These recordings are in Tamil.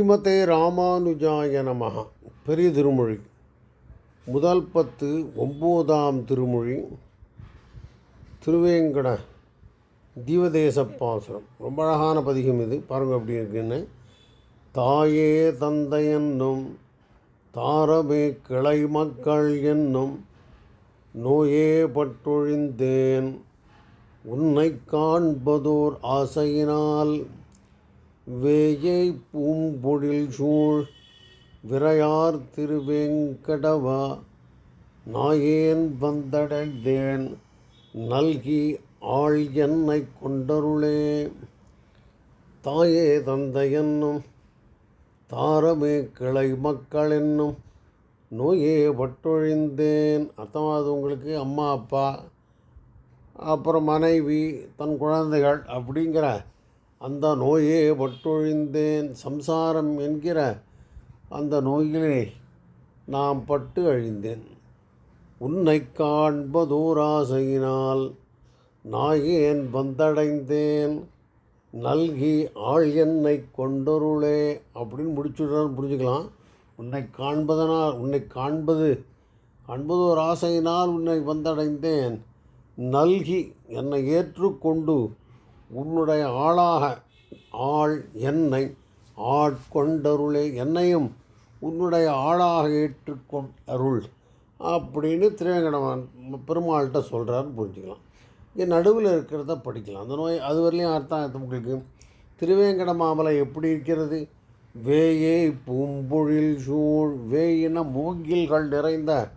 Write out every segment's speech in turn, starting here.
ஸ்ரீமதே ராமானுஜாய நமகா பெரிய திருமொழி. முதல் பத்து ஒம்போதாம் திருமொழி. திருவேங்கட தீவதேச பாசுரம் ரொம்ப அழகான பதிகம் இது. பாருங்கள் அப்படி இருக்குன்னு. தாயே தந்தை என்னும் தாரமே கிளை மக்கள் என்னும் நோயே பட்டொழிந்தேன் உன்னை காண்பதோர் ஆசையினால். வேயை பூம்பொழில் சூழ் விரையார் திருவேங்கடவா நாயேன் வந்தடைந்தேன் நல்கி ஆள் என்னை கொண்டருளே. தாயே தந்தை என்னும் தாரமே கிளை மக்கள் என்னும் நோயே பட்டொழிந்தேன் அர்த்தமாவது உங்களுக்கு அம்மா அப்பா அப்புறம் மனைவி தன் குழந்தைகள் அப்படிங்கிற அந்த நோயே பட்டொழிந்தேன். சம்சாரம் என்கிற அந்த நோயிலே நாம் பட்டு அழிந்தேன். உன்னை காண்பதோராசையினால் நாயேன் வந்தடைந்தேன். நல்கி ஆள் என்னை கொண்டொருளே அப்படின்னு முடிச்சுடுறான்னு புரிஞ்சுக்கலாம். உன்னை காண்பதனால் உன்னை காண்பது காண்பது ஒரு ஆசையினால் உன்னை வந்தடைந்தேன். நல்கி என்னை ஏற்றுக்கொண்டு உன்னுடைய ஆளாக ஆள் என்னை ஆட்கொண்டருளே என்னையும் உன்னுடைய ஆளாக ஏற்றுக்கொண் அருள் அப்படின்னு திருவேங்கடவன் பெருமாள்கிட்ட சொல்கிறாருன்னு புரிஞ்சுக்கலாம். இங்கே நடுவில் இருக்கிறத படிக்கலாம். அந்த நோய் அது வரலையும் அர்த்தம் உங்களுக்கு. திருவேங்கட மாமலை எப்படி இருக்கிறது? வேயே பூம்பொழில் சூழ் வேயின மூங்கில்கள் நிறைந்த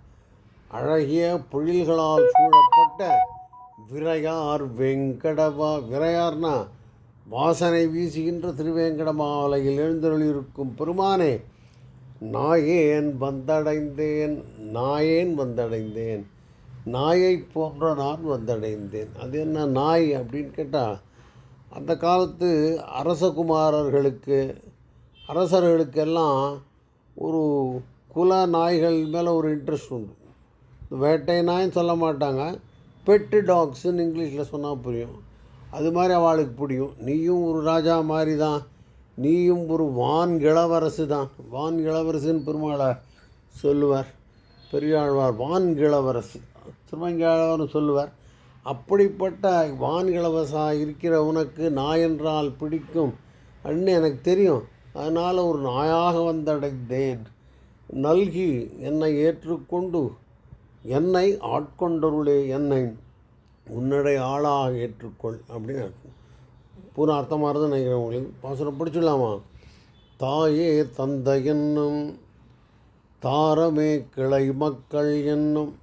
அழகிய பொழில்களால் சூழப்பட்ட விரையார் வெங்கடவா விரையார்னா வாசனை வீசுகின்ற திருவேங்கடமாலையில் எழுந்தருளிருக்கும் பெருமானே நாயேன் வந்தடைந்தேன் நாயேன் வந்தடைந்தேன் நாயை போன்ற நான் வந்தடைந்தேன். அது என்ன நாய் அப்படின்னு கேட்டால் அந்த காலத்து அரசகுமாரர்களுக்கு அரசர்களுக்கெல்லாம் ஒரு குல நாய்கள் மேலே ஒரு இன்ட்ரெஸ்ட் உண்டு. வேட்டை நாய்ன்னு சொல்ல மாட்டாங்க. பெட்டு டாக்ஸுன்னு இங்கிலீஷில் சொன்னால் புரியும். அது மாதிரி அவளுக்கு பிடிக்கும். நீயும் ஒரு ராஜா மாதிரி தான். நீயும் ஒரு வான் இளவரசு தான். வான் இளவரசுன்னு பெருமாளை சொல்லுவார். பெரியாழ்வார் வான் இளவரசு. திருமங்கையாழ்வார்னு சொல்லுவார் அப்படிப்பட்ட வான் இளவரசாக இருக்கிற உனக்கு நாய் என்றால் பிடிக்கும். அன்னு எனக்கு தெரியும். அதனால் ஒரு நாயாக வந்தடைந்தேன். நல்கி என்னை ஏற்றுக்கொண்டு என்னை ஆட்கொண்டருளே என்னை உன்னுடைய ஆளாக ஏற்றுக்கொள் அப்படின்னு பூரா அர்த்தமாக இருந்து நினைக்கிறேன் உங்களுக்கு. பாசுரம் பிடிச்சிடலாமா தாயே தந்தை என்னும் தாரமே கிளை மக்கள் என்னும்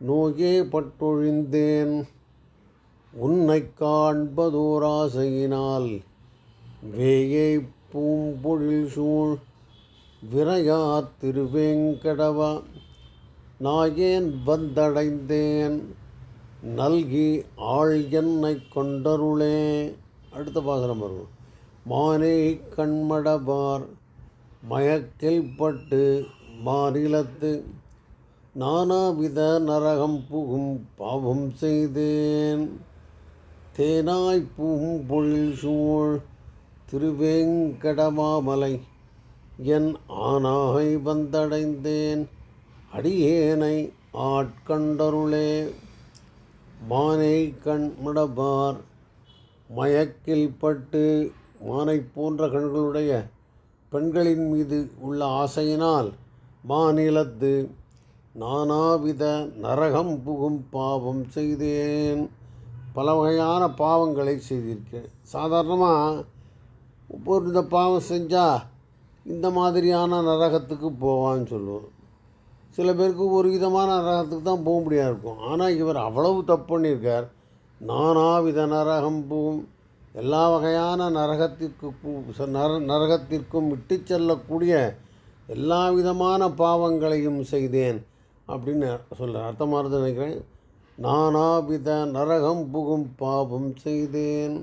நோயே பட்டொழிந்தேன் உன்னை காண்பதோராசையினால் வேயை பூம்பொழில் சூழ் விரையா திருவேங்கடவா நான் ஏன் வந்தடைந்தேன். நல்கி ஆள் என்னை கொண்டருளே. அடுத்த பாசனம் வரும் மானே கண்மடபார் மயக்கில் பட்டு மாநிலத்து நானாவித நரகம் புகும் பாவம் செய்தேன். தேனாய் பூம்பொழில் சூழ் திருவேங்கடமாமலை என் ஆனாய் வந்தடைந்தேன். அடியேனை ஆட்கண்டருளே மானை கண் முடபார் மயக்கில் பட்டு மானை போன்ற கண்களுடைய பெண்களின் மீது உள்ள ஆசையினால் மாநிலத்து நானாவித நரகம் புகும் பாவம் செய்தேன். பல வகையான பாவங்களை செய்திருக்கேன் சாதாரணமாக ஒரு இந்த பாவம் செஞ்சால் இந்த மாதிரியான நரகத்துக்கு போவான்னு சொல்லுவோம். சில பேருக்கு ஒரு விதமான நரகத்துக்கு தான் போக முடியாது இருக்கும். ஆனால் இவர் அவ்வளவு தப்பு பண்ணியிருக்கார். நானாவித நரகம் பூம் எல்லா வகையான நரகத்திற்கு நர நரகத்திற்கும் விட்டு செல்லக்கூடிய எல்லா விதமான பாவங்களையும் செய்தேன் அப்படின்னு சொல்ல அர்த்தமாக நினைக்கிறேன். நானாவித நரகம் புகும் பாவம் செய்தேன்.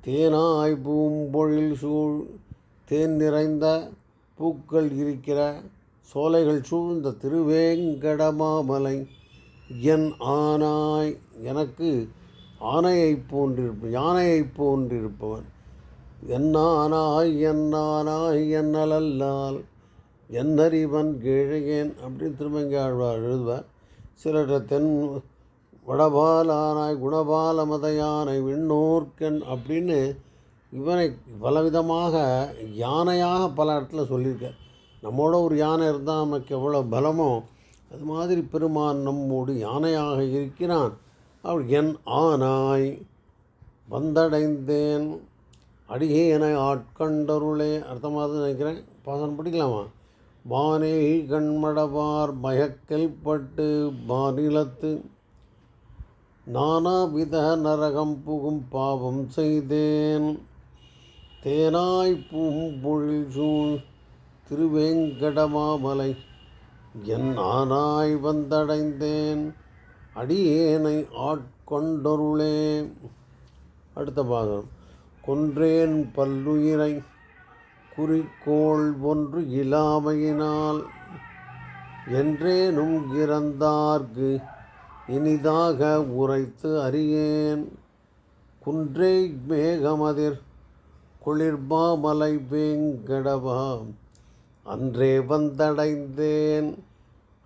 தேனாய் பூம்பொழில் சூழ் தேன் நிறைந்த பூக்கள் இருக்கிற சோலைகள் சூழ்ந்த திருவேங்கடமாமலை என் ஆனாய் எனக்கு ஆனையைப் போன்றிருப்ப யானையைப் போன்றிருப்பவன். என்னானாய் என்னானாய் என்னலல்லால் என்னறிவன் கிழையேன் அப்படின்னு திருமங்கை ஆழ்வார் எழுதுவார். சிலர் தென் வடபாலானாய் குணபாலமதையானை விண்ணோர்க்கன் அப்படின்னு இவனை பலவிதமாக யானையாக பல இடத்துல சொல்லியிருக்கார். நம்மோட ஒரு யானை இருந்தால் நமக்கு எவ்வளோ பலமோ அது மாதிரி பெருமான் நம்மோடு யானையாக இருக்கிறான். அவள் என் ஆனாய் வந்தடைந்தேன். அடியேனை ஆட்கண்டருளே. அர்த்தமாக நினைக்கிறேன். பாசனம் படிக்கலாமா? வானே கண்மடவார் மயக்கல் பட்டு மாநிலத்து நானாவித நரகம் புகும் பாவம் செய்தேன். தேனாய் பூம்பொழில் சூழ் திருவேங்கடமாமலை. என் ஆனாய் வந்தடைந்தேன். அடியேனை ஆட்கொண்டொருளே. அடுத்த பாகம். கொன்றேன் பல்லுயிரை. குறிக்கோள் ஒன்று இலாமையினால். என்றேனும் இறந்தார்க்கு இனிதாக உரைத்து அறியேன். குன்றே மேகமதிர் குளிர்பாமலை வேங்கடவாம். அன்றே வந்தடைந்தேன்.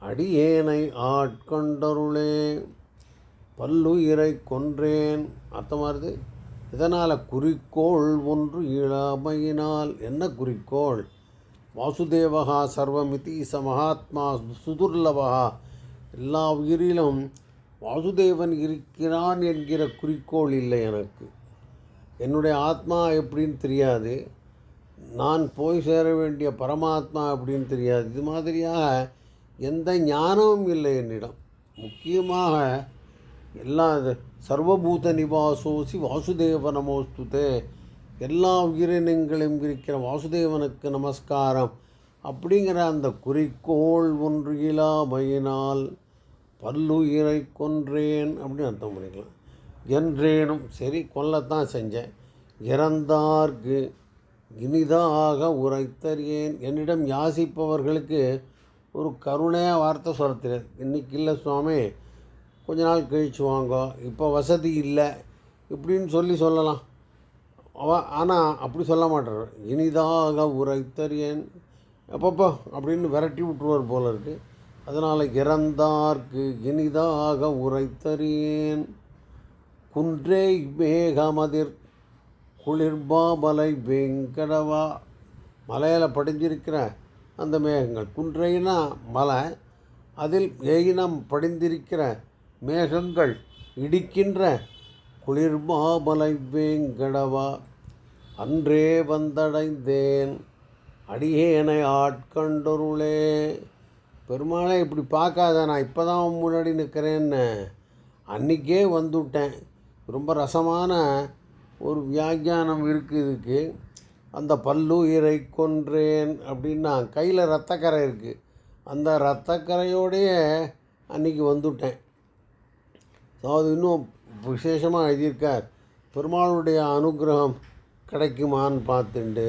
அடியேனை ஆட்கொண்டருளே பல்லுயிரை கொன்றேன். அர்த்தமாகுது இதனால் குறிக்கோள் ஒன்று இளமையினால். என்ன குறிக்கோள்? வாசுதேவகா சர்வமிதி ச மகாத்மா சுதுர்லபகா எல்லா உயிரிலும் வாசுதேவன் இருக்கிறான் என்கிற குறிக்கோள் இல்லை எனக்கு. என்னுடைய ஆத்மா எப்படின்னு தெரியாது. நான் போய் சேர வேண்டிய பரமாத்மா அப்படின்னு தெரியாது. இது மாதிரியாக எந்த ஞானமும் இல்லை என்னிடம். முக்கியமாக எல்லா இது சர்வபூத நிவாசோசி வாசுதேவ நமோஸ்துதே. எல்லா உயிரினங்களையும் இருக்கிற வாசுதேவனுக்கு நமஸ்காரம். அப்படிங்கிற அந்த குறிக்கோள் ஒன்று இலாமையினால் பல்லுயிரை கொன்றேன் அப்படின்னு அர்த்தம் பண்ணிக்கலாம். என்றேனும். சரி கொல்லத்தான் செஞ்சேன். இறந்தார்க்கு இனிதாக உரைத்தறியேன் என்னிடம் யாசிப்பவர்களுக்கு ஒரு கருணையாக வார்த்தை சொல்ல தெரியாது இன்னைக்கு இல்லை சுவாமி கொஞ்ச நாள் கழிச்சு வாங்க. இப்போ வசதி இல்லை. இப்படின்னு சொல்லி சொல்லலாம். அவ ஆனால் அப்படி சொல்ல மாட்டார். இனிதாக உரைத்தறியேன் எப்பப்போ அப்படின்னு விரட்டி விட்டுருவார் போல இருக்கு. அதனால் இறந்தார்க்கு இனிதாக உரைத்தறியேன் குன்றே மேகமதிர் குளிர்பாமலை வெங்கடவா. மலையில் படிஞ்சிருக்கிற அந்த மேகங்கள். குன்றைனா மலை அதில் ஏயினம் படிந்திருக்கிற மேகங்கள் இடிக்கின்ற குளிர்மாமலை வேங்கடவா. அன்றே வந்தடைந்தேன் அடியேனை ஆட்கண்டொருளே. பெருமாளை இப்படி பார்க்காத நான் இப்போ தான் முன்னாடி நிற்கிறேன்னு. அன்றைக்கே வந்துவிட்டேன் ரொம்ப ரசமான ஒரு வியாக்கியானம் இருக்குது இதுக்கு அந்த பல்லுயிரை கொன்றேன் அப்படின்னா கையில் ரத்தக்கரை இருக்குது அந்த ரத்தக்கரையோடைய அன்றைக்கி வந்துவிட்டேன் அதாவது இன்னும் விசேஷமாக எழுதியிருக்கார் பெருமாளுடைய அனுகிரகம் கிடைக்குமான்னு பார்த்துண்டு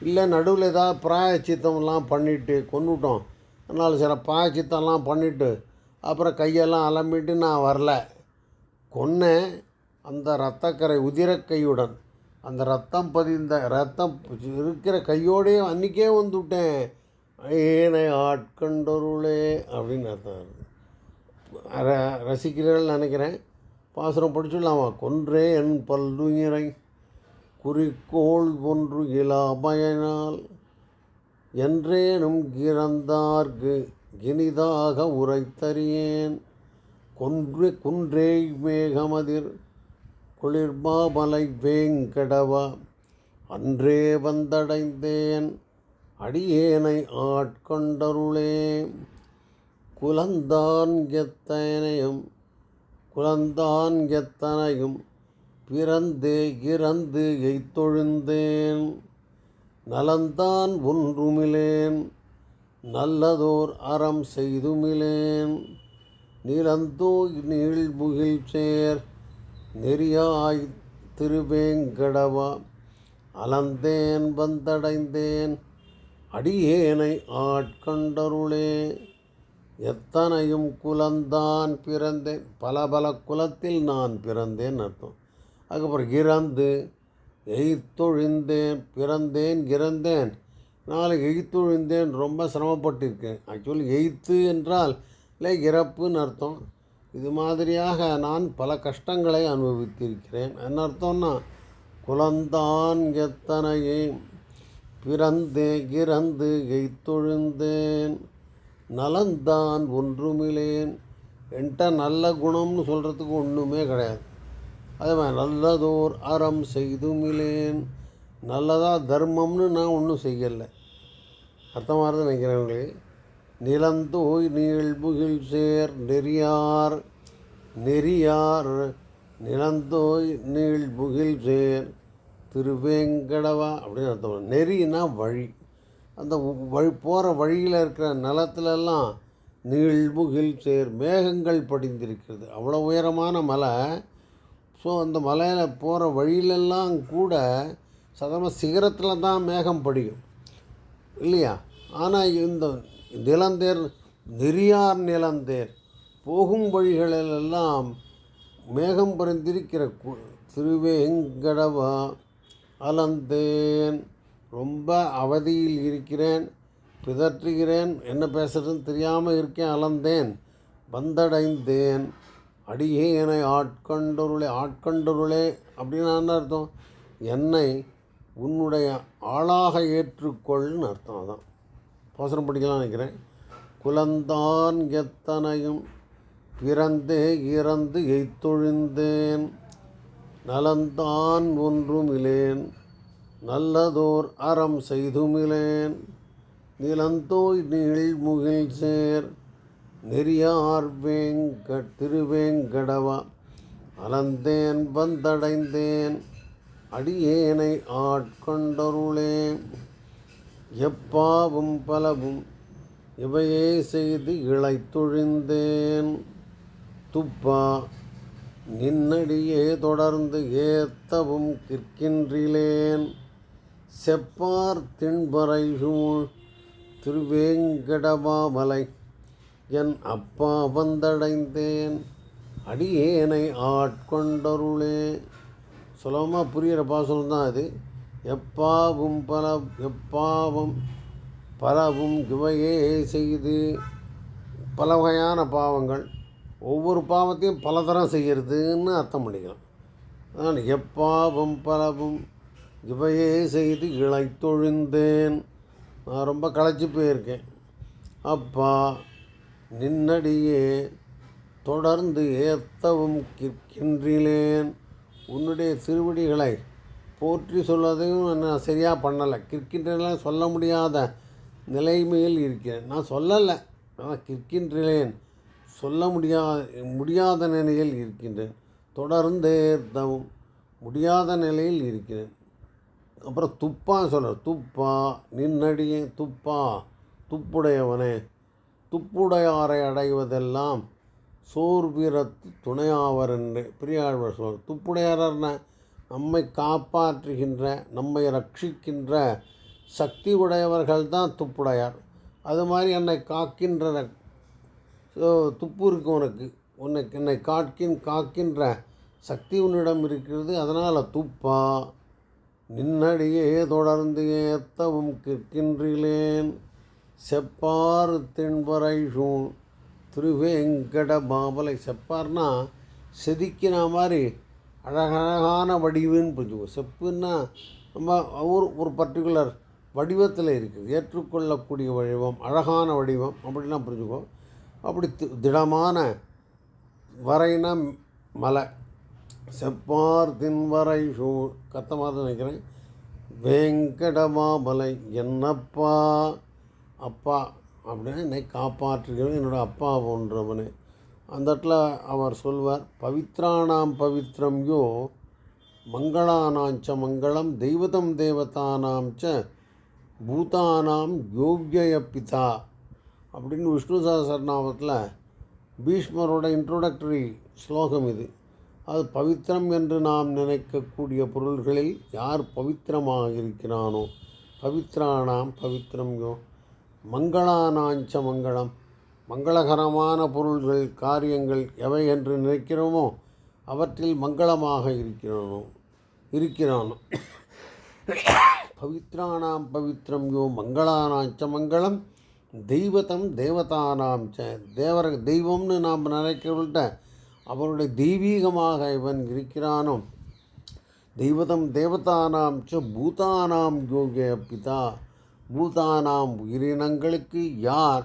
இல்லை நடுவில் ஏதாவது பிராயச்சித்தம்லாம் பண்ணிவிட்டு கொண்டுட்டோம் அதனால் சில பிராயச்சித்தம்லாம் பண்ணிவிட்டு அப்புறம் கையெல்லாம் அலம்பிட்டு நான் வரல. கொன்னேன். அந்த இரத்தக்கரை உதிரக்கையுடன் அந்த ரத்தம் பதிந்த ரத்தம் இருக்கிற கையோடையே அன்றைக்கே வந்துவிட்டேன் ஏனை ஆட்கண்டொருளே அப்படின்னு அர்த்தம். ர ரசிக்கிறீர்கள் நினைக்கிறேன். பாசுரம் படிச்சுடலாமா? கொன்றே என் பல்லுயிரை குறிக்கோள் ஒன்று இலாமையினால் என்றேனும் இறந்தார்க்கு கினிதாக உரைத்தறியேன். கொன்று குன்றே மேகமதிர் குளிர்மாமலை வேங்கடவா அன்றே வந்தடைந்தேன். அடியேனை ஆட்கொண்டருளே குலந்தான் எத்தனையும் குலந்தான் எத்தனையும் பிறந்தே இறந்து எய்த்தொழுந்தேன். நலந்தான் ஒன்றுமிலேன் நல்லதோர் அறம் செய்துமிலேன். நிலந்தோ நீழ்முகில் சேர் நெறியாய் திருவேங்கடவா அலந்தேன் வந்தடைந்தேன் அடியேனை ஆட்கண்டருளே எத்தனையும் குலந்தான் பிறந்தேன். பல பல குலத்தில் நான் பிறந்தேன் அர்த்தம். அதுக்கப்புறம் இறந்து எய்த்தொழிந்தேன் பிறந்தேன் இறந்தேன். நாளை எய்த்தொழிந்தேன் ரொம்ப சிரமப்பட்டிருக்கேன். ஆக்சுவலி எய்த்து என்றால் இல்லை இறப்புன்னு அர்த்தம். இது மாதிரியாக நான் பல கஷ்டங்களை அனுபவித்திருக்கிறேன். என்ன அர்த்தம்னா குலந்தான் எத்தனையே பிறந்தே இறந்து எய்த்தொழுந்தேன். நலந்தான் ஒன்றுமிலேன். என்கிட்ட நல்ல குணம்னு சொல்கிறதுக்கு ஒன்றுமே கிடையாது. அதே மாதிரி நல்லதோர் அறம் செய்துமிலேன். நல்லதாக தர்மம்னு நான் ஒன்றும் செய்யலை. அர்த்தமாக நினைக்கிறவங்களே நிலந்தோய் நீழ்முகில் சேர் நெறியார் நெறியார் நிலந்தோய் நீழ்முகில் சேர். திருவேங்கடவா அப்படின்னு அர்த்தம். நெறினா வழி. அந்த வழி போகிற வழியில் இருக்கிற நிலத்துலலாம் நீழ்முகில் சேர் மேகங்கள் படிந்திருக்கிறது. அவ்வளோ உயரமான மலை. ஸோ அந்த மலையில் போகிற வழியிலெல்லாம் கூட சதம சிகரத்தில் தான் மேகம் படியும். இல்லையா? ஆனால் இந்த நிலந்தேர் நெறியார் நிலந்தேர். போகும் வழிகளிலெல்லாம் மேகம் புரிந்திருக்கிற கு திருவேங்கடவா அலந்தேன். ரொம்ப அவதியில் இருக்கிறேன் பிதற்றுகிறேன் என்ன பேசுறதுன்னு தெரியாமல் இருக்கேன் அலந்தேன். வந்தடைந்தேன். அடியே என்னை ஆட்கண்டொருளே ஆட்கண்டொருளே அப்படின்னு என்ன அர்த்தம்? என்னை உன்னுடைய ஆளாக ஏற்றுக்கொள்னு அர்த்தம் அதான். அவசரம் படிக்கலாம் நினைக்கிறேன். குலந்தான் எத்தனையும் பிறந்தே இறந்து எய்த்தொழிந்தேன். நலந்தான் ஒன்றுமிலேன் நல்லதோர் அறம் செய்துமிலேன். நிலந்தோய் நீழ்முகில் சேர் நெறியார் வேங்கட் திருவேங்கடவா அலந்தேன் வந்தடைந்தேன். அடியேனை ஆட்கொண்டருளே எப்பாவும் பலவும் இவையே செய்து இழைத்தொழிந்தேன் துப்பா நின்னடியே தொடர்ந்து ஏத்தவும் கிற்கின்றிலேன். செப்பார் திண்பறை சூழ் என் அப்பா வந்தடைந்தேன். அடியேனை ஆட்கொண்டருளே. சுலபமாக புரிகிற பாசனம் தான் அது. எப்பாவும் பல எப்பாவும் பலவும் இவையே செய்து. பல வகையான பாவங்கள். ஒவ்வொரு பாவத்தையும் பலதரம் செய்கிறதுன்னு அர்த்தம் பண்ணிக்கலாம். அதனால் எப்பாவும் பலவும் இவையே செய்து இழைத்தொழிந்தேன். நான் ரொம்ப களைச்சி போயிருக்கேன். அப்பா நின்னடியே தொடர்ந்து ஏத்தவும் கிற்கின்றிலேன் உன்னுடைய திருவடிகளை போற்றி சொல்வதையும் நான் சரியாக பண்ணலை. கிற்கின்றேன் சொல்ல முடியாத நிலைமையில் இருக்கிறேன். நான் சொல்லலை. ஆனால் கிற்கின்றேன். சொல்ல முடியாத முடியாத நிலையில் இருக்கின்றேன். தொடர்ந்து தவும் முடியாத நிலையில் இருக்கிறேன். அப்புறம் துப்பா சொல்கிற துப்பா நின்னடியே துப்பா துப்புடையவனே. துப்புடையாரை அடைவதெல்லாம் சோர்வீரத்து துணையாவர் என்று பெரியாழ்வர் சொல் துப்புடையாரர்னா நம்மை காப்பாற்றுகின்ற நம்மை ரட்சிக்கின்ற சக்தி உடையவர்கள் தான் துப்புடையார். அது மாதிரி என்னை காக்கின்ற துப்பு இருக்கு உனக்கு. உனக்கு என்னை காக்கின் காக்கின்ற சக்தி உன்னிடம் இருக்கிறது. அதனால் துப்பா. நின்னடியே தொடர்ந்து ஏத்தவும் கிற்கின்றிலேன். செப்பார் தென்பறை சூழ் திருவேங்கட பாபலை செப்பார்னா செதுக்கின மாதிரி அழகழகான வடிவுன்னு புரிஞ்சுக்கோ செப்புன்னா நம்ம ஒரு ஒரு பர்டிகுலர் வடிவத்தில் இருக்குது. ஏற்றுக்கொள்ளக்கூடிய வடிவம் அழகான வடிவம் அப்படிலாம் புரிஞ்சுக்கோ. அப்படி தி- திடமான வரைனா மலை செப்பார் தின்வரை ஷூ கத்தமாக நினைக்கிறேன். வேங்கடமாமலை என்னப்பா அப்பா அப்படின்னு என்னை காப்பாற்றுகிறவன் என்னோட அப்பா போன்றவனே. அந்த இடத்துல அவர் சொல்வார் பவித்ராணாம் பவித்ரம் யோ மங்களானாஞ்ச மங்களம் தெய்வதம் தேவதானாம் ச பூதானாம் யோக்யய பிதா அப்படின்னு விஷ்ணு சஹஸ்ரநாமத்தில் பீஷ்மரோட இன்ட்ரோடக்டரி ஸ்லோகம் இது. அது பவித்திரம் என்று நாம் நினைக்கக்கூடிய பொருள்களில் யார் பவித்திரமாக இருக்கிறானோ பவித்ராணாம் பவித்திரம் யோ மங்களானாஞ்ச மங்களம் மங்களகரமான பொருள்கள் காரியங்கள் எவை என்று நினைக்கிறோமோ அவற்றில் மங்களமாக இருக்கிறானோ இருக்கிறான். பவித்ராணாம் பவித்ரம் யோ மங்களானாச்ச மங்களம் தெய்வத்தம் தேவதானாம் ச. தேவர தெய்வம்னு நாம் நினைக்கிறவள்கிட்ட அவருடைய தெய்வீகமாக இவன் இருக்கிறானோ தெய்வதம் தேவதானாம் ச. பூதானாம் யோகிய பிதா பூதானாம் உயிரினங்களுக்கு யார்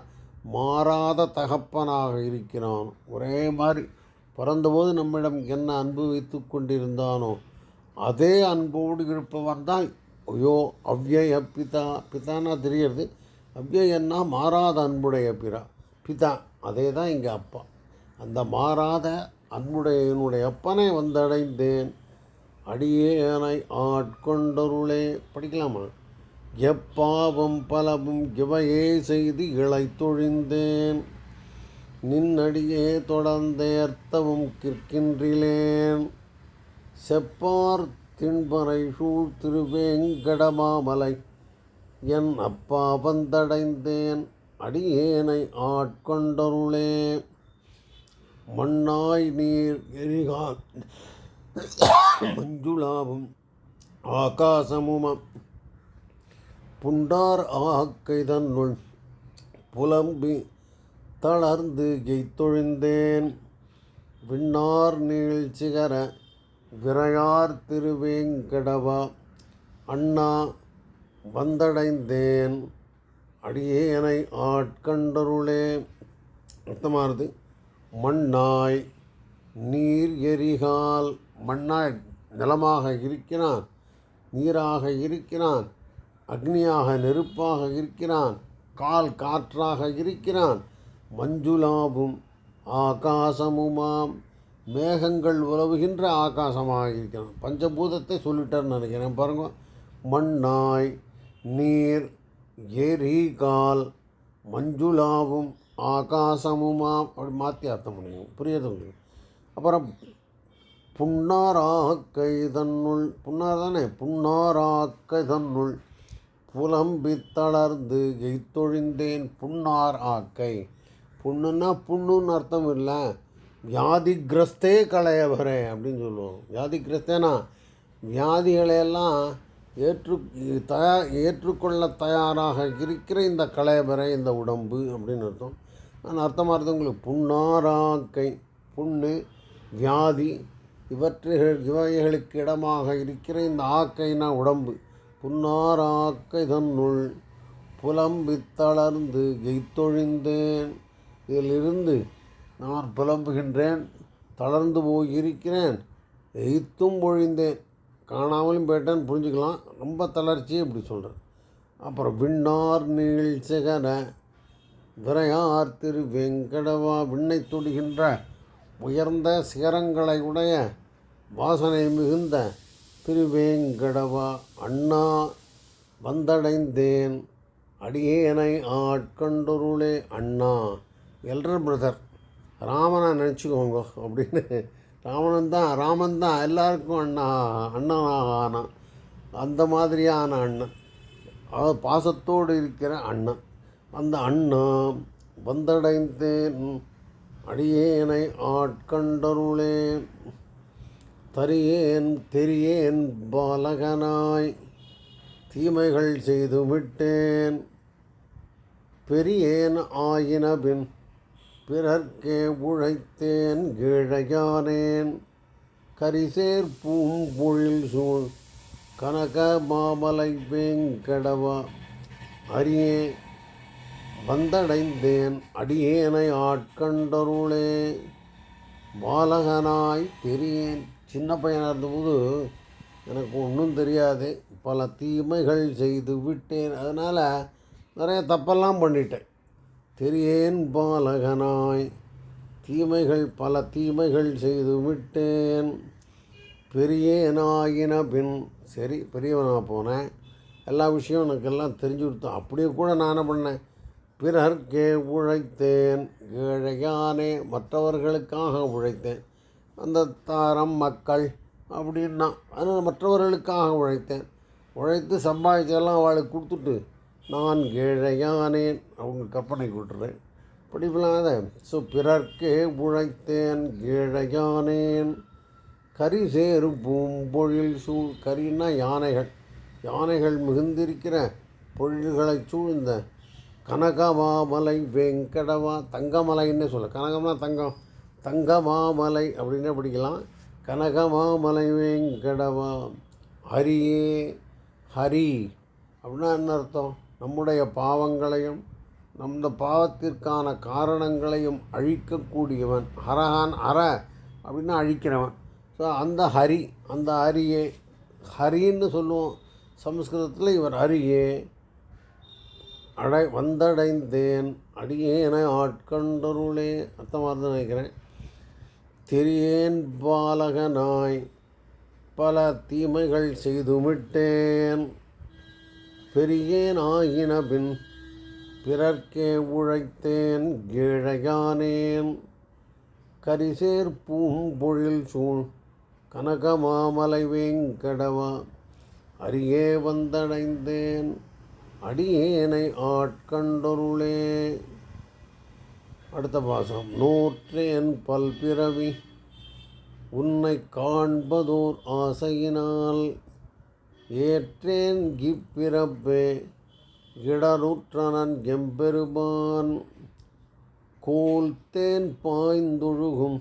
மாறாத தகப்பனாக இருக்கிறான். ஒரே மாதிரி பிறந்தபோது நம்மிடம் என்ன அன்பு வைத்து கொண்டிருந்தானோ அதே அன்போடு இருப்பவன் தான். ஐயோ அவ்யய பிதா பிதானா தெரியறது அவ்யயன்னா மாறாத அன்புடைய பிறா பிதா. அதே தான் இங்கே அப்பா. அந்த மாறாத அன்புடையனுடைய அப்பனை வந்தடைந்தேன். அடியேனை ஆட்கொண்டருளே. படிக்கலாமா? எப்பாவம் பலவும் இவையே செய்து இழைத்தொழிந்தேன் நின்னடியே தொடர்ந்தேர்த்தவும் கிற்கின்றிலேன். செப்பார் திண்பனை சூழ் திருவேங்கடமாமலை என் அப்பா வந்தடைந்தேன் அடியேனை ஆட்கொண்டருளே. மண்ணாய் நீர் எரிகான் மஞ்சுளாவும் ஆகாசமுமா புண்டார் ஆக்கை தன்னுள் புலம்பி தளர்ந்து எய்த்தொழிந்தேன் விண்ணார் நீள் சிகர விரையார் திருவேங்கடவா அண்ணா வந்தடைந்தேன். அடியேனை ஆட்கண்டருளே. அர்த்தமானது மண்ணாய் நீர் எரிகால் மண்ணாய் நிலமாக இருக்கிறான் நீராக இருக்கிறான். அக்னியாக நெருப்பாக இருக்கிறான் கால் காற்றாக இருக்கிறான். மஞ்சுளாவும் ஆகாசமுமாம். மேகங்கள் உலவுகின்ற ஆகாசமாக இருக்கிறான். பஞ்சபூதத்தை சொல்லிட்டார்னு நினைக்கிறேன். பாருங்க மண்ணாய் நீர் எரிகால் மஞ்சுளாவும் ஆகாசமுமாம். அப்படி மாற்றி அர்த்தம் பண்ணிக்கணும் புரியுது உங்களுக்கு? அப்புறம் புன்னாராக்கை தன்னுள் புன்னார் தானே? புன்னாராக்கை தன்னுள் புலம்பி தளர்ந்து எய்த்தொழிந்தேன் புன்னார் ஆக்கை. புண்ணுன்னா புண்ணுன்னு அர்த்தம் இல்லை. வியாதிகிரஸ்தே களையவரே அப்படின்னு சொல்லுவோம். வியாதிகிரஸ்தேனா? வியாதிகளையெல்லாம் ஏற்று தயா ஏற்றுக்கொள்ள தயாராக இருக்கிற இந்த களையவரை இந்த உடம்பு அப்படின்னு அர்த்தம். நான் அர்த்தமாக இருந்தது உங்களுக்கு? புண்ணாராக்கை புண்ணு வியாதி இவற்றுகள் இவைகளுக்கு இடமாக இருக்கிற இந்த ஆக்கைனா உடம்பு. புன்னாராக்கை தன்னுள் புலம்பித்தளர்ந்து தளர்ந்து எய்த்தொழிந்தேன். இதிலிருந்து நான் புலம்புகின்றேன் தளர்ந்து போயிருக்கிறேன் எய்த்தும் பொழிந்தேன். காணாமலும் போயிட்டேன்னு புரிஞ்சுக்கலாம். ரொம்ப தளர்ச்சி இப்படி சொல்கிறேன் அப்புறம் விண்ணார் நீள் சிகர விரையார் திரு வெங்கடவா விண்ணை தொடுகின்ற உயர்ந்த சிகரங்களை உடைய வாசனை மிகுந்த திருவேங்கடவா அண்ணா வந்தடைந்தேன். அடியேனை ஆட்கண்டொருளே அண்ணா. எல்டர் பிரதர் ராமனை நினச்சிக்கோங்க அப்படின்னு. ராமன் தான் ராமன் தான் எல்லாருக்கும் அண்ணா அண்ணனாக ஆனான் அந்த மாதிரியான அண்ணன். அதாவது பாசத்தோடு இருக்கிற அண்ணன். அந்த அண்ணா வந்தடைந்தேன். அடியேனை ஆட்கண்டருளேன் தரியேன் தெரியேன் பாலகனாய் தீமைகள் செய்து விட்டேன். பெரியேன் ஆயினபின் பிறர்க்கே உழைத்தேன் கீழையானேன். கரிசேர் பூம்பொழில் சூழ் கனக மாமலை வேங்கடவா அரியே வந்தடைந்தேன் அடியேனை ஆட்கண்டருளே. பாலகனாய் தெரியேன் சின்ன பையனாக இருந்தபோது எனக்கு ஒன்றும் தெரியாது. பல தீமைகள் செய்து விட்டேன். அதனால் நிறைய தப்பெல்லாம் பண்ணிட்டேன். தெரியேன் பாலகனாய். தீமைகள் பல தீமைகள் செய்து விட்டேன். பெரியனாயின பின் சரி பெரியவனாக போனேன். எல்லா விஷயம் எனக்கு எல்லாம் தெரிஞ்சு கொடுத்தோம் அப்படியே கூட நான் என்ன பண்ணேன்? பிறர்க்கே உழைத்தேன். ஏழையானே மற்றவர்களுக்காக உழைத்தேன். அந்த தாரம் மக்கள் அப்படின்னா அதனால் மற்றவர்களுக்காக உழைத்தேன். உழைத்து சம்பாதிச்செல்லாம் அவளுக்கு கொடுத்துட்டு நான் ஏழையானேன் அவங்க கற்பனை விட்டுறேன் படிப்பில்லாத ஸோ பிறர்க்கே உழைத்தேன் ஏழையானேன் கரி சேரும் பூம்பொழில் சூழ் கரின்னா யானைகள். யானைகள் மிகுந்திருக்கிற பொழில்களை சூழ்ந்த கனகமாமலை வெங்கடவா தங்கமலைன்னு சொல்ல. கனகம்னா தங்கம். தங்கமாமலை அப்படின்னே படிக்கலாம். கனகமாமலை வெங்கடவா ஹரியே ஹரி அப்படின்னா என்ன அர்த்தம்? நம்முடைய பாவங்களையும் நம்ம பாவத்திற்கான காரணங்களையும் அழிக்கக்கூடியவன். ஹரஹான் ஹர அப்படின்னா அழிக்கிறவன். ஸோ அந்த ஹரி அந்த ஹரியே ஹரின்னு சொல்லுவோம். சம்ஸ்கிருதத்தில் இவர் ஹரியே அடை வந்தடைந்தேன் அடியேனை ஆட்கண்டருளே. அர்த்தமாக தான் நினைக்கிறேன். தெரியேன் பாலகனாய் பல தீமைகள் செய்துவிட்டேன் பெரியேன் ஆகின பின் பிறர்க்கே உழைத்தேன் கீழையானேன். கரிசேர் பூம்பொழில் சூழ் கனகமாமலை வேங்கடவா அரியே வந்தடைந்தேன். அடியேனை ஆட்கண்டொருளே அடுத்த பாசம் நூற்றேன் பல்பிறவி உன்னை காண்பதோர் ஆசையினால். ஏற்றேன் இப்பிறப்பே இடருற்றனன் எம்பெருமான். கோல்தேன் பாய்ந்தொழுகும்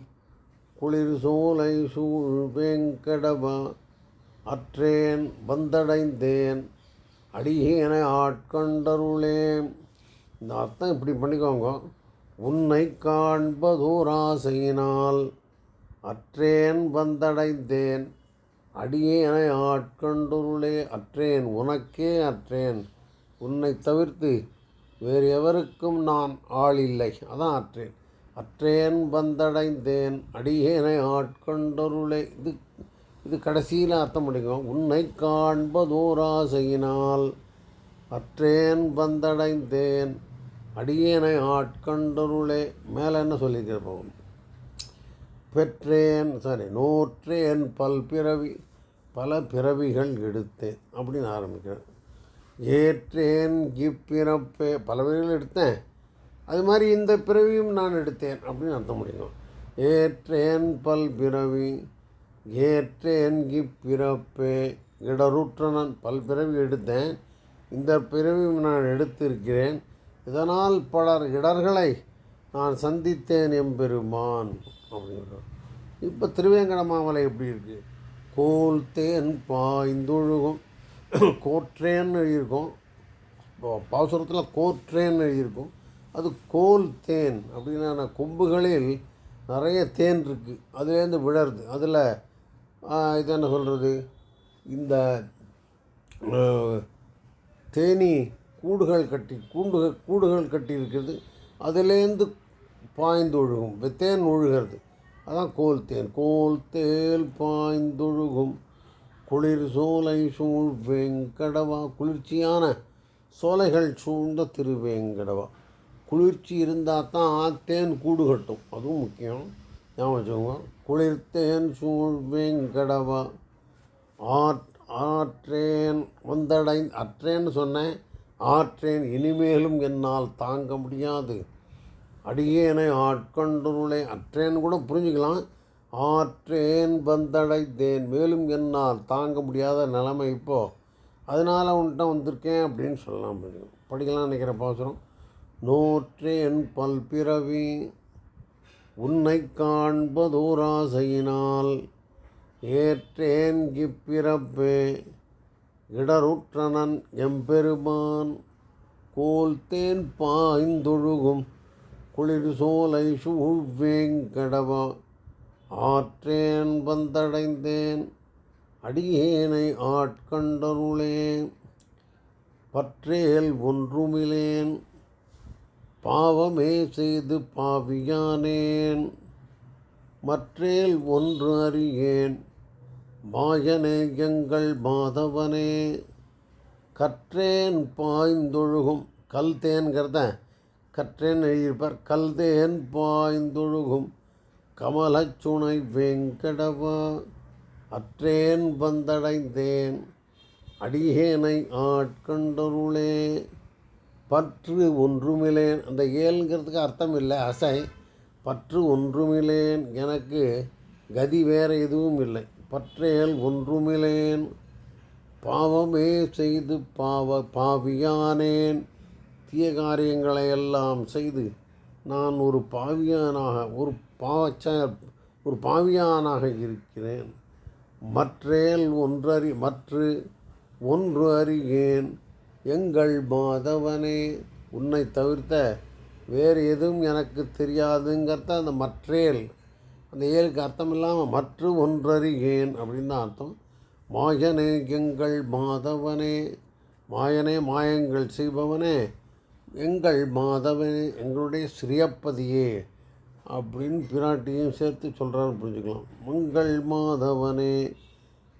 குளிர் சோலை சூழ் வேங்கடவா அற்றேன் வந்தடைந்தேன் அடியேனை ஆட்கொண்டருளே இந்த அர்த்தம் இப்படி பண்ணிக்கோங்க. உன்னை காண்பதோராசையினால் அற்றேன் வந்தடைந்தேன். அடியேனை ஆட்கொண்டருளே அற்றேன் உனக்கே அற்றேன். உன்னை தவிர்த்து வேறு எவருக்கும் நான் ஆள் இல்லை அதான் அற்றேன். அற்றேன் வந்தடைந்தேன் அடியேனை ஆட்கொண்டருளே. இது இது கடைசியில் அர்த்தம் முடிக்கும் உன்னை காண்பதோராசையினால் அற்றேன் வந்தடைந்தேன். அடியேனை ஆட்கண்டருளே. மேலே என்ன சொல்லியிருக்கிற போகும் பெற்றேன் சாரி நூற்றேன் பல் பிறவி பல பிறவிகள் எடுத்தேன் அப்படின்னு ஆரம்பிக்கிறேன் ஏற்றேன் இப்பிறப்பே பல பிறவிகள் எடுத்தேன். அது மாதிரி இந்த பிறவியும் நான் எடுத்தேன் அப்படின்னு அர்த்தம் முடியும் ஏற்றேன் பல் பிறவி ஏற்றேன் இப்பிறப்பே இடருற்ற நான் பல் பிறவி எடுத்தேன். இந்த பிறவியும் நான் எடுத்திருக்கிறேன். இதனால் பலர் இடர்களை நான் சந்தித்தேன் எம்பெருமான் அப்படின்னு இப்போ திருவேங்கடமாமலை எப்படி இருக்குது கோல் தேன் பாய்ந்தொழுகும். கோற்றேன்னு எழுதியிருக்கோம். இப்போ பாசுரத்தில் கோற்றேன்னு எழுதியிருக்கும். அது கோல் தேன் அப்படின்னா கொம்புகளில் நிறைய தேன் இருக்குது அதுலேருந்து விழருது. அதில் இது என்ன சொல்கிறது இந்த தேனி கூடுகள் கட்டி கூண்டுகள் கூடுகள் கட்டி இருக்கிறது அதுலேருந்து பாய்ந்தொழுகும். தேன் ஒழுகிறது. அதான் கோல் தேன். கோல் தேல் பாய்ந்தொழுகும். குளிர் சோலை சூழ் வெங்கடவா. குளிர்ச்சியான சோலைகள் சூழ்ந்த திருவேங்கடவா. குளிர்ச்சி இருந்தால் தான் தேன் கூடு கட்டும். அதுவும் முக்கியம். ஞாபகம் வச்சுக்கோங்க. குளிர் தேன் சூழ் வெங்கடவா. ஆற் ஆற்றேன் வந்தடை அற்றேன்னு சொன்னேன். ஆற்றேன் இனிமேலும் என்னால் தாங்க முடியாது. அடியேனை ஆட்கொண்டுருளை அற்றேன் கூட புரிஞ்சுக்கலாம். ஆற்றேன் வந்தடைந்தேன் மேலும் என்னால் தாங்க முடியாத நிலைமை இப்போது அதனால் உன்கிட்ட வந்திருக்கேன் அப்படின்னு சொல்லலாம் முடியும் படிக்கலாம் நினைக்கிற பாசுரம். பல் பல்பிறவி உன்னை காண்பதோராசையினால் ஏற்றேன் இப்பிறப்பே இடருற்றனன் எம்பெருமான் கோல் தேன் பாய்ந்தொழுகும் குளிர் சோலை சூழ்வேங்கடவா ஆற்றேன் வந்தடைந்தேன் அடியேனை ஆட்கண்டருளேன் பற்றேல் ஒன்றுமிலேன் பாவமே செய்து பாவியானேன். மற்றேல் ஒன்று அறியேன் மாயனே எங்கள் மாதவனே. கற்றேன் பாய்ந்தொழுகும். கல் தேன்கிறத. கற்றேன் எழுதியிருப்பார். கல் தேன் பாய்ந்தொழுகும். கமலச்சுனை வெங்கடவா. அற்றேன் வந்தடைந்தேன். அடியேனை ஆட்கண்டருளே. பற்று ஒன்றுமிலேன். அந்த ஏழுங்கிறதுக்கு அர்த்தம் இல்லை அசை. பற்று ஒன்றுமிலேன். எனக்கு கதி வேறு எதுவும் இல்லை. பற்றேல் ஒன்றுமிலேன். பாவமே செய்து பாவ பாவியானேன். தீய காரியங்களை எல்லாம் செய்து நான் ஒரு பாவியானாக ஒரு பாவச்ச ஒரு பாவியானாக இருக்கிறேன். மற்றேல் ஒன்றறி மற்று ஒன்று அறியேன். எங்கள் மாதவனே உன்னை தவிர்த்த வேறு எதுவும் எனக்கு தெரியாதுங்கிறத அந்த மற்றேல் அந்த ஏழுக்கு அர்த்தம் இல்லாமல் மற்ற ஒன்றறியேன் அப்படின்னு தான் அர்த்தம். மாயனே எங்கள் மாதவனே மாயனே மாயங்கள் செய்பவனே எங்கள் மாதவனே எங்களுடைய ஸ்ரீயப்பதியே அப்படின்னு பிராட்டியும் சேர்த்து சொல்கிறான்னு புரிஞ்சுக்கலாம். மங்கள் மாதவனே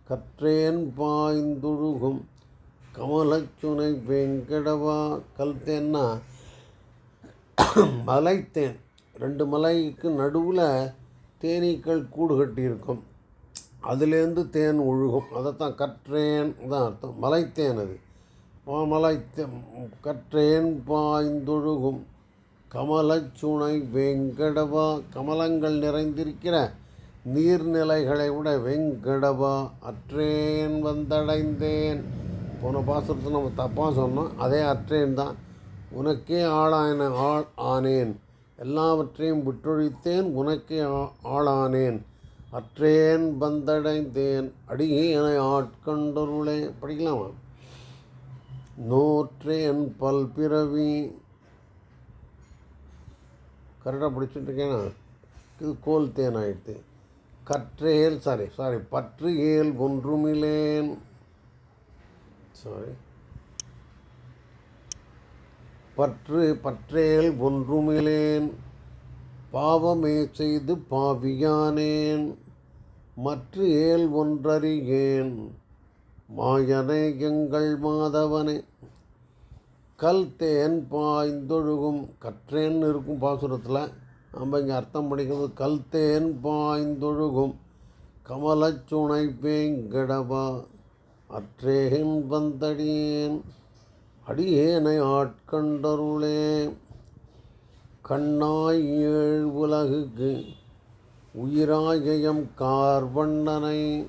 கற்றேன் பாய்ந்துழுகும் கமலச்சுனை வெங்கடவா கல்தேன்னா மலைத்தேன். ரெண்டு மலைக்கு நடுவில் தேனீக்கள் கூடு கட்டியிருக்கும். அதுலேருந்து தேன் ஒழுகும். அதைத்தான் கற்றேன். தான் அர்த்தம். மலைத்தேன் அது. மலை கற்றேன் பாய்ந்தொழுகும். கமலச்சுனை வெங்கடவா. கமலங்கள் நிறைந்திருக்கிற நீர்நிலைகளை விட வெங்கடவா. அற்றேன் வந்தடைந்தேன். போன பாசத்தை நம்ம தப்பாக சொன்னோம். அதே அற்றேன் தான். உனக்கே ஆளான ஆள் ஆனேன். எல்லாவற்றையும் விட்டொழித்தேன் உனக்கே ஆ- ஆளானேன். அற்றேன் வந்தடைந்தேன் அடியேனை ஆட்கண்டொருளே. படிக்கலாமா? நோற்றேன் பல்பிறவி. கரெக்டாக படிச்சுட்டு இருக்கேனா இது கோல் தேன் ஆயிடுத்து கற்றேல் சாரி சாரி பற்று ஏல் ஒன்றுமிலேன். சாரி பற்று பற்றேல் ஒன்றுமிலேன் பாவமே செய்து பாவியானேன் மற்ற ஏல் ஒன்றறியேன் மாயனே எங்கள் மாதவனே. கல் தேன் பாய்ந்தொழுகும் கற்றேன்னு இருக்கும் பாசுரத்தில் நம்ம இங்கே அர்த்தம் படிக்கிறது கல் தேன் பாய்ந்தொழுகும் கமலச்சுனை வேங்கடவா அற்றேன் வந்தடியேன். அடியேனை ஆட்கண்டருளே. கண்ணாய் ஏழ் உலகுக்கு உயிராயம் கார்வண்ணனை.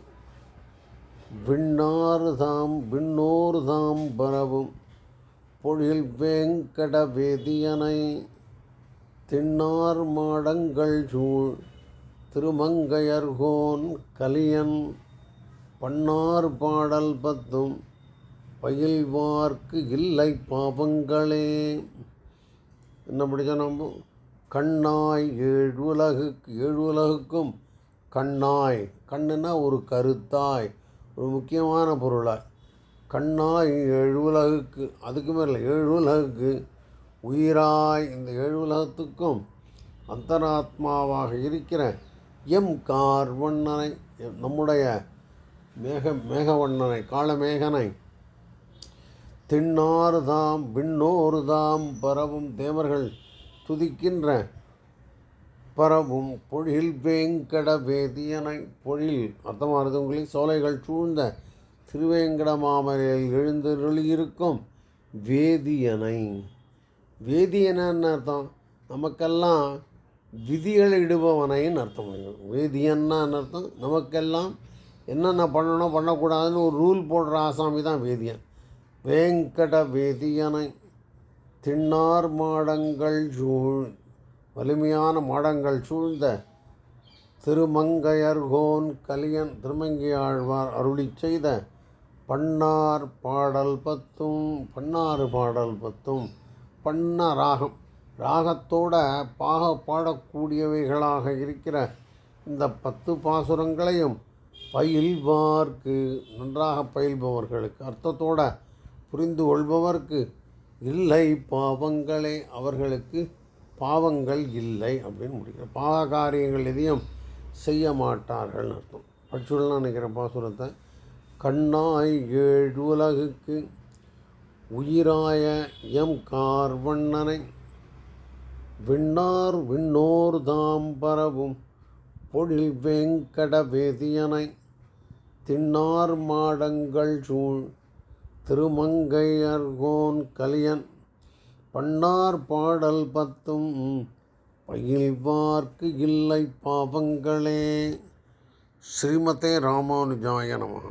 விண்ணாறு தாம் விண்ணோர் தாம் பரவும் பொழில் வேங்கட வேதியனை திண்ணார் மாடங்கள் சூழ் திருமங்கையர்கோன் கலியன். பன்னார் பாடல் பத்தும் பயில்வார்க்கு இல்லை பாவங்களே. என்ன படித்தா நம்ம கண்ணாய் ஏழு உலகுக்கு ஏழு உலகுக்கும் கண்ணாய். கண்ணுன்னா ஒரு கருத்தாய் ஒரு முக்கியமான பொருளாய். கண்ணாய் ஏழு உலகுக்கு அதுக்கு மேலே ஏழு உலகுக்கு உயிராய் இந்த ஏழு உலகத்துக்கும் அந்தராத்மாவாக இருக்கிற எம் கார்வண்ணனை எம் நம்முடைய மேக மேகவண்ணனை காலமேகனை திண்ணாறு தாம் விண்ணோரு தாம் பரவும் தேவர்கள் துதிக்கின்ற பரவும் பொழில் வேங்கட வேதியனை பொழில். அர்த்தமானது உங்களுக்கு சோலைகள் சூழ்ந்த திருவேங்கட மாமரையில் எழுந்தருளியிருக்கும் வேதியனை. வேதியனன்னு அர்த்தம் நமக்கெல்லாம் விதிகள் இடுபவனைன்னு அர்த்தம். வேதியன்னா அர்த்தம்? நமக்கெல்லாம் என்னென்ன பண்ணணும் பண்ணக்கூடாதுன்னு ஒரு ரூல் போடுற ஆசாமி தான் வேதியன். வேங்கட வேதியனை திண்ணார் மாடங்கள் சூழ் வலிமையான மாடங்கள் சூழ்ந்த திருமங்கையர்கோன் கலியன் திருமங்கையாழ்வார் அருளி செய்த பண்ணார் பாடல் பத்தும் பண்ணாறு பாடல் பத்தும் பண்ண ராகம். ராகத்தோட பாக பாடக்கூடியவைகளாக இருக்கிற இந்த பத்து பாசுரங்களையும் பயில்வார்க்கு நன்றாக பயில்பவர்களுக்கு அர்த்தத்தோட புரிந்து கொள்பவர்க்கு இல்லை பாவங்களே அவர்களுக்கு பாவங்கள் இல்லை அப்படின்னு முடிக்கிற பாவ காரியங்கள் எதையும் செய்ய மாட்டார்கள்னு அர்த்தம். படிச்சுடலாம் நினைக்கிறேன் பாசுரத்தை கண்ணாய் ஏழு உலகுக்கு உயிராய எம் கார்வண்ணனை விண்ணார் விண்ணோர் தாம் பரவும் பொழில் வேங்கட வேதியனை திண்ணார் மாடங்கள் சூழ் திருமங்கையர்கோன் கலியன் பண்ணார் பாடல் பத்தும் பயில்வார்க்கு இல்லை பாவங்களே. ஸ்ரீமதே ராமானுஜாய நமः.